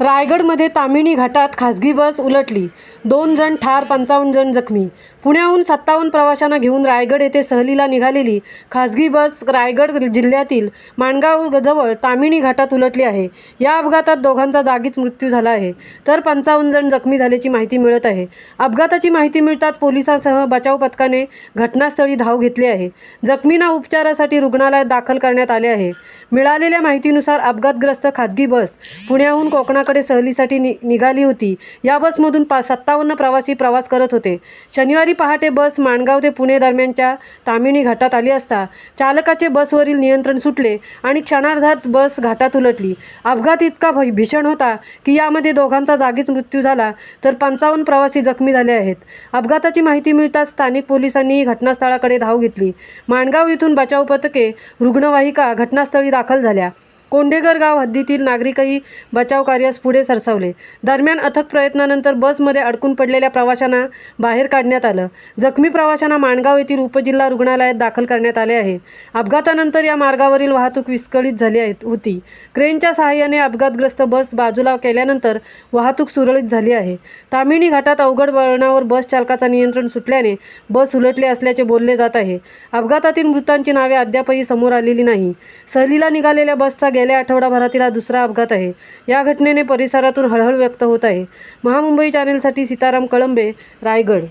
रायगडमध्ये तामिणी घाटात खासगी बस उलटली. दोन जण ठार पंचावन्न जण जखमी. पुण्याहून सत्तावन्न प्रवाशांना घेऊन रायगड येथे सहलीला निघालेली खासगी बस रायगड जिल्ह्यातील माणगाव जवळ तामिणी घाटात उलटली आहे. या अपघातात दोघांचा जागीच मृत्यू झाला आहे. तर पंचावन्न जण जखमी झाल्याची माहिती मिळत आहे. अपघाताची माहिती मिळताच पोलिसांसह बचाव पथकाने घटनास्थळी धाव घेतली आहे. जखमींना उपचारासाठी रुग्णालयात दाखल करण्यात आले आहे. मिळालेल्या माहितीनुसार अपघातग्रस्त खाजगी बस पुण्याहून कोकणात महाराष्ट्राकडे सहलीसाठी नि निघाली होती. या बसमधून पा सत्तावन्न प्रवासी प्रवास करत होते. शनिवारी पहाटे बस माणगाव ते पुणे दरम्यानच्या तामिणी घाटात आली असता चालकाचे बसवरील नियंत्रण सुटले आणि क्षणार्धात बस घाटात उलटली. अपघात इतका भीषण होता की यामध्ये दोघांचा जागीच मृत्यू झाला तर पंचावन्न प्रवासी जखमी झाले आहेत. अपघाताची माहिती मिळताच स्थानिक पोलिसांनी घटनास्थळाकडे धाव घेतली. माणगाव इथून बचाव पथके रुग्णवाहिका घटनास्थळी दाखल झाल्या. कोंडेगर गाव हद्दीतील नागरिकही बचाव कार्यास पुढे सरसावले. दरम्यान अथक प्रयत्नानंतर बसमध्ये अडकून पडलेल्या प्रवाशांना बाहेर काढण्यात आलं. जखमी प्रवाशांना माणगाव येथील उपजिल्हा रुग्णालयात दाखल करण्यात आले आहे. अपघातानंतर या मार्गावरील वाहतूक विस्कळीत झाली आहे होती. क्रेनच्या सहाय्याने अपघातग्रस्त बस बाजूला केल्यानंतर वाहतूक सुरळीत झाली आहे. तामिणी घाटात अवघड वळणावर बस चालकाचा नियंत्रण सुटल्याने बस उलटले असल्याचे बोलले जात आहे. अपघातातील मृतांची नावे अद्यापही समोर आलेली नाही. सहलीला निघालेल्या बसचा गेल्या आठवडाभरातील हा दुसरा अपघात आहे. या घटनेने परिसरातून हळहळ व्यक्त होत आहे. महामुंबई चॅनेलसाठी सीताराम कळंबे रायगड.